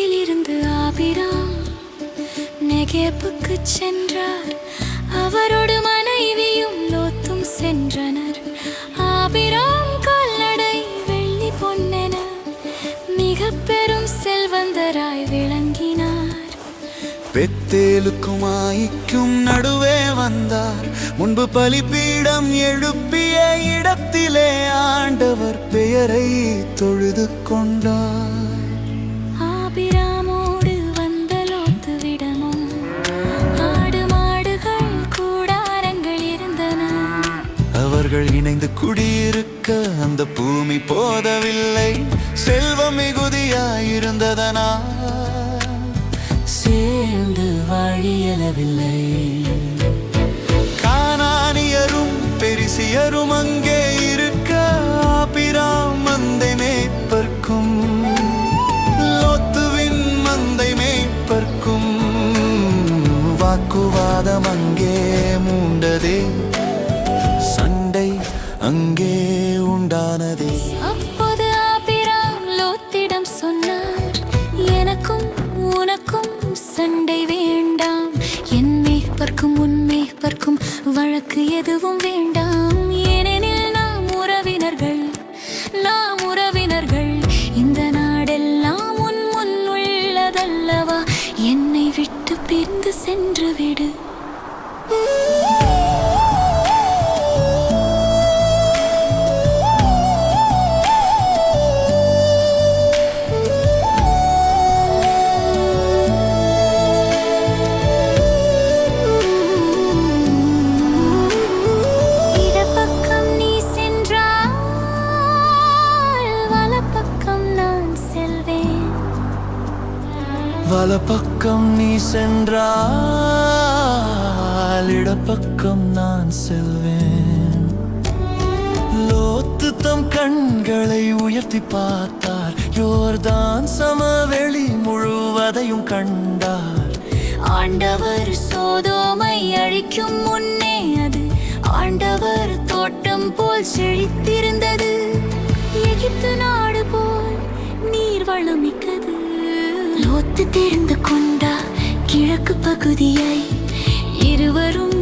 நெருப்பில் இருந்து ஆபிராம் நெகேப்புக்கு சென்றார். அவரோடு மனைவியும் லோத்தும் சென்றனர். ஆபிராம் கால்நடை வெள்ளி பொன்னென மிக பெரும் செல்வந்தராய் விளங்கினார். பெத்தேலுக்கும் ஆய்க்கும் நடுவே வந்தார். முன்பு பலிப்பீடம் எழுப்பிய இடத்திலே ஆண்டவர் பெயரை தொழுது கொண்டார். அவர்கள் இணைந்து குடியிருக்க அந்த பூமி போதவில்லை. செல்வம் மிகுதியாயிருந்ததனா? சேர்ந்து வாழியலவில்லை கானானியரும் பெரிசியரும் அங்கே இருக்க ஆபிராம் மந்தை மேய்ப்பர்க்கும் லோத்துவின் மந்தை மேய்ப்பர்க்கும் வாக்குவாதம் அங்கே மூண்டதே. உண்டானதே. அப்போது ஆபிராம் லோத்திடம் சொன்னார் எனக்கும் உனக்கும் சண்டை வேண்டாம். என் மேய்ப்பர்க்கும் உன் மேய்ப்பர்க்கும் வழக்கு எதுவும் வேண்டாம். வலப்பக்கம் நீ சென்றால் இடப்பக்கம் நான் செல்வேன். லோத்து தம் கண்களை உயர்த்தி பார்த்தார். யோர்தான் சமவெளி முழுவதையும் கண்டார். ஆண்டவர் சோதோமை அழிக்கும் முன்னே அது ஆண்டவர் தோட்டம் போல் செழித்திருந்தது. எகிப்து நாடு போல் நீர் வளமிக்கது பார்த்து தெரிந்து கொண்டா கிழக்கு பகுதியை இருவரும்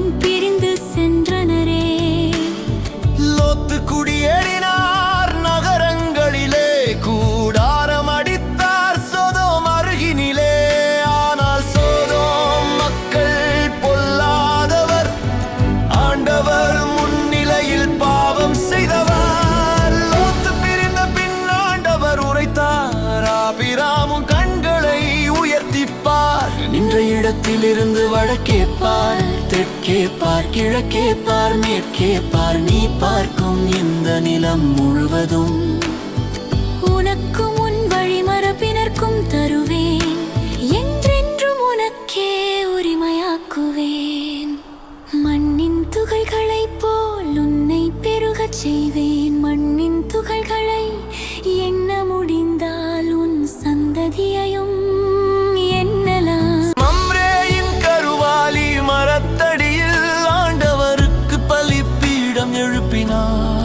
தெற்கிலிருந்து வடக்கே பார் தெற்கே பார் கிழக்கே பார் மேற்கே பார். நீ பார்க்கும் இந்த நிலம் முழுவதும் உனக்கும் உன் வழி மரபினர்க்கும் தருவேன். என்றென்றும் உனக்கே உரிமையாக்குவேன். மண்ணின் துகள்களை போல் உன்னை பெருகச் செய்வேன். மண்ணின் துகள்களை என் heart.